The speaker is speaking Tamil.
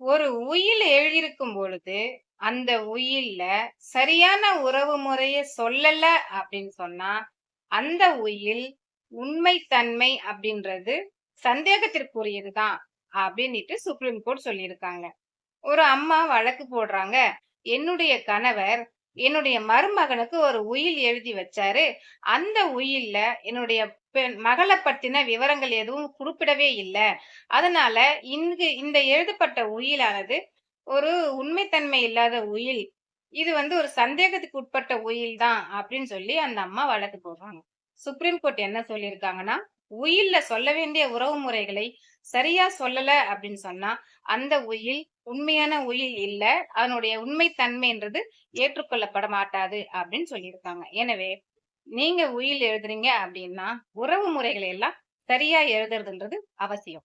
ஒரு உயில் எழுதியிருக்கும் பொழுது, அந்த உயில்ல சரியான உறவு முறைய சொல்லல அப்படின்னு சொன்னா, அந்த உயில் உண்மை தன்மை அப்படின்றது சந்தேகத்திற்குரியதுதான் அப்படின்ட்டு அப்படின்னுட்டு சுப்ரீம் கோர்ட் சொல்லியிருக்காங்க. ஒரு அம்மா வழக்கு போடுறாங்க. என்னுடைய கணவர் என்னுடைய மருமகனுக்கு ஒரு உயில் எழுதி வச்சாரு. அந்த உயில்ல என்னுடைய பெண் மகளை பற்றின விவரங்கள் எதுவும் குறிப்பிடவே இல்லை அதனால இங்கு இந்த எழுதப்பட்ட உயிலானது ஒரு உண்மைத்தன்மை இல்லாத உயில். இது வந்து ஒரு சந்தேகத்துக்கு உட்பட்ட உயில் தான் அப்படின்னு சொல்லி அந்த அம்மா வழக்கு போடுறாங்க. சுப்ரீம் கோர்ட் என்ன சொல்லியிருக்காங்கன்னா, உயில்ல சொல்ல வேண்டிய உறவு முறைகளை சரியா சொல்லல அப்படின்னு சொன்னா, அந்த உயில் உண்மையான உயில் இல்ல. அதனுடைய உண்மை தன்மைன்றது ஏற்றுக்கொள்ளப்பட மாட்டாது அப்படின்னு சொல்லியிருக்காங்க. எனவே நீங்க உயில் எழுதுறீங்க அப்படின்னா, உறவு முறைகளை எல்லாம் சரியா எழுதுறதுன்றது அவசியம்.